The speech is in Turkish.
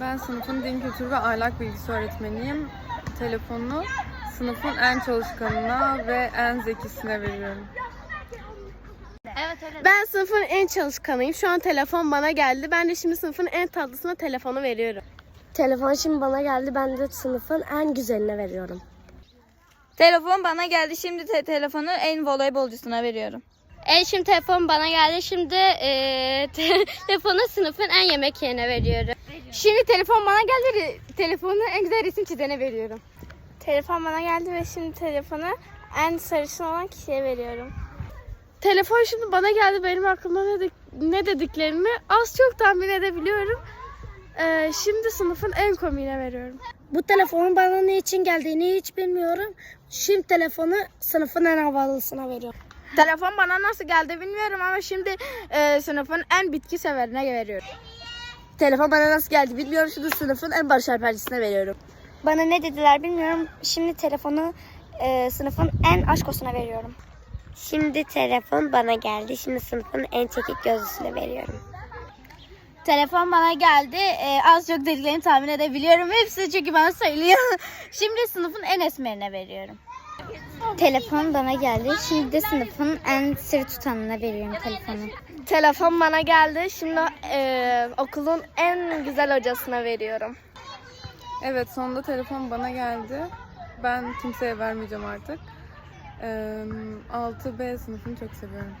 Ben sınıfın din kültürü ve ahlak bilgisi öğretmeniyim. Telefonunu sınıfın en çalışkanına ve en zekisine veriyorum. Ben sınıfın en çalışkanıyım. Şu an telefon bana geldi. Ben de şimdi sınıfın en tatlısına telefonu veriyorum. Telefon şimdi bana geldi. Ben de sınıfın en güzeline veriyorum. Telefon bana geldi. Şimdi te- telefonu en voleybolcusuna veriyorum. E şimdi telefon bana geldi. Şimdi e, te- telefonu sınıfın en yemek yerine veriyorum. Şimdi telefon bana geldi. Telefonu en güzel resim çizene veriyorum. Telefon bana geldi ve şimdi telefonu en sarışın olan kişiye veriyorum. Telefon şimdi bana geldi. Benim aklımda ne, de- ne dediklerini az çok tahmin edebiliyorum. Ee, şimdi sınıfın en komiğine veriyorum. Bu telefonun bana ne için geldiğini hiç bilmiyorum. Şimdi telefonu sınıfın en havalısına veriyorum. Telefon bana nasıl geldi bilmiyorum ama şimdi e, sınıfın en bitki severine veriyorum. Telefon bana nasıl geldi bilmiyorum. Şimdi sınıfın en barış alpercisine veriyorum. Bana ne dediler bilmiyorum. Şimdi telefonu e, sınıfın en aşkosuna veriyorum. Şimdi telefon bana geldi. Şimdi sınıfın en çekik gözlüsüne veriyorum. Telefon bana geldi. Ee, az çok dediklerini tahmin edebiliyorum. Hepsi çünkü bana söylüyor. Şimdi sınıfın en esmerine veriyorum. Telefon bana geldi. Şimdi de sınıfın en sır tutanına veriyorum telefonu. Telefon bana geldi. Şimdi e, okulun en güzel hocasına veriyorum. Evet sonunda telefon bana geldi. Ben kimseye vermeyeceğim artık. Ee, 6B sınıfını çok seviyorum.